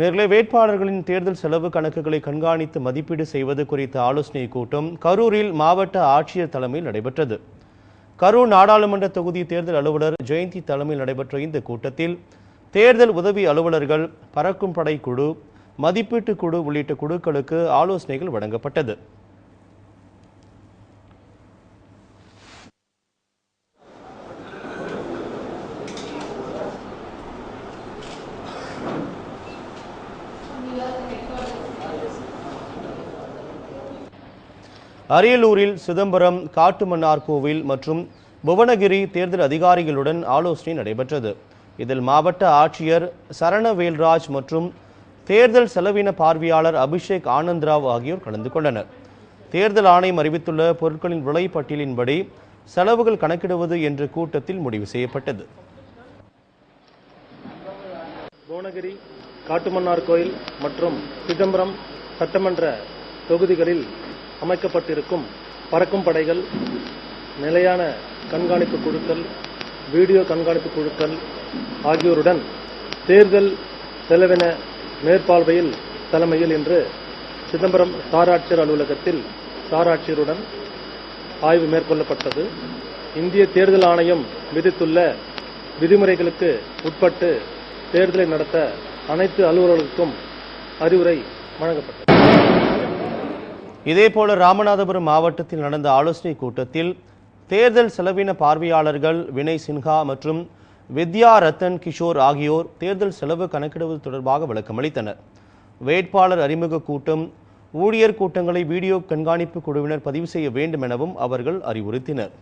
நேர்களே வேட்பாளர்களின் தேர்தல் செலவு கணக்குகளை கண்காணித்து மதிப்பீடு செய்வது குறித்த ஆலோசனைக் கூட்டம் கரூரில் மாவட்ட ஆட்சியர் தலைமையில் நடைபெற்றது. கரூர் நாடாளுமன்ற தொகுதி தேர்தல் அலுவலர் ஜெயந்தி தலைமையில் நடைபெற்ற இந்த கூட்டத்தில் தேர்தல் உதவி அலுவலர்கள் பறக்கும் படை குழு மதிப்பீட்டு குழு உள்ளிட்ட குழுக்களுக்கு ஆலோசனைகள் வழங்கப்பட்டது. அரியலூரில் சிதம்பரம் காட்டுமன்னார் கோவில் மற்றும் புவனகிரி தேர்தல் அதிகாரிகளுடன் ஆலோசனை நடைபெற்றது. இதில் மாவட்ட ஆட்சியர் சரணவேல்ராஜ் மற்றும் தேர்தல் செலவின பார்வையாளர் அபிஷேக் ஆனந்த்ராவ் ஆகியோர் கலந்து கொண்டனர். தேர்தல் ஆணையம் அறிவித்துள்ள பொருட்களின் விலை பட்டியலின்படி செலவுகள் கணக்கிடுவது என்ற கூட்டத்தில் முடிவு செய்யப்பட்டது. புவனகிரி காட்டுமன்னார் கோயில் மற்றும் சிதம்பரம் சட்டமன்ற தொகுதிகளில் அமைக்கப்பட்டிருக்கும் பறக்கும் படைகள் நிலையான கண்காணிப்பு குழுக்கள் வீடியோ கண்காணிப்பு குழுக்கள் ஆகியோருடன் தேர்தல் செலவின மேற்பார்வையில் தலைமையில் இன்று சிதம்பரம் சாராட்சியர் அலுவலகத்தில் சாராட்சியருடன் ஆய்வு மேற்கொள்ளப்பட்டது. இந்திய தேர்தல் ஆணையம் விதித்துள்ள விதிமுறைகளுக்கு உட்பட்டு தேர்தலை நடத்த அனைத்து அலுவலர்களுக்கும் அறிவுரை வழங்கப்பட்டது. இதேபோல ராமநாதபுரம் மாவட்டத்தில் நடந்த ஆலோசனை கூட்டத்தில் தேர்தல் செலவின பார்வையாளர்கள் வினய் சின்ஹா மற்றும் வித்யா ரத்தன் கிஷோர் ஆகியோர் தேர்தல் செலவு கணக்கிடுவது தொடர்பாக விளக்கமளித்தனர் வேட்பாளர் அறிமுக கூட்டம் ஊழியர் கூட்டங்களை வீடியோ கண்காணிப்பு குழுவினர் பதிவு செய்ய வேண்டும் எனவும் அவர்கள் அறிவுறுத்தினர்.